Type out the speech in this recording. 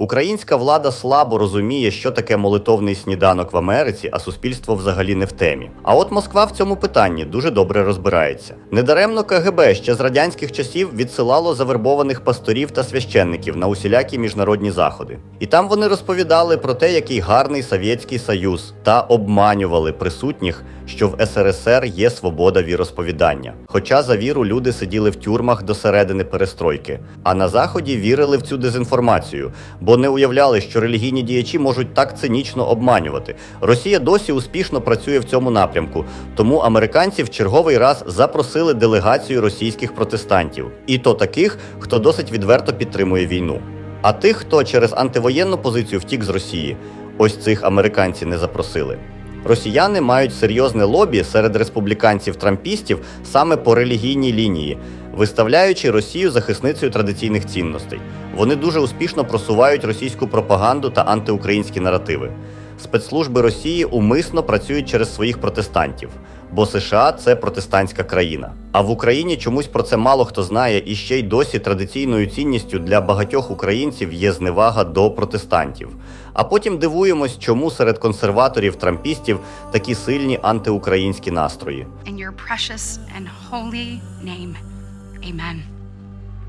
Українська влада слабо розуміє, що таке молитовний сніданок в Америці, а суспільство взагалі не в темі. А от Москва в цьому питанні дуже добре розбирається. Недаремно КГБ ще з радянських часів відсилало завербованих пасторів та священників на усілякі міжнародні заходи. І там вони розповідали про те, який гарний Совєтський Союз, та обманювали присутніх, що в СРСР є свобода віросповідання. Хоча за віру люди сиділи в тюрмах до середини перестройки, а на заході вірили в цю дезінформацію, бо не уявляли, що релігійні діячі можуть так цинічно обманювати. Росія досі успішно працює в цьому напрямку, тому американці в черговий раз запросили делегацію російських протестантів, і то таких, хто досить відверто підтримує війну. А тих, хто через антивоєнну позицію втік з Росії, ось цих американці не запросили. Росіяни мають серйозне лобі серед республіканців-трампістів саме по релігійній лінії, виставляючи Росію захисницею традиційних цінностей. Вони дуже успішно просувають російську пропаганду та антиукраїнські наративи. Спецслужби Росії умисно працюють через своїх протестантів, бо США це протестантська країна. А в Україні чомусь про це мало хто знає, і ще й досі традиційною цінністю для багатьох українців є зневага до протестантів. А потім дивуємось, чому серед консерваторів трампістів такі сильні антиукраїнські настрої. In your precious and holy name, amen.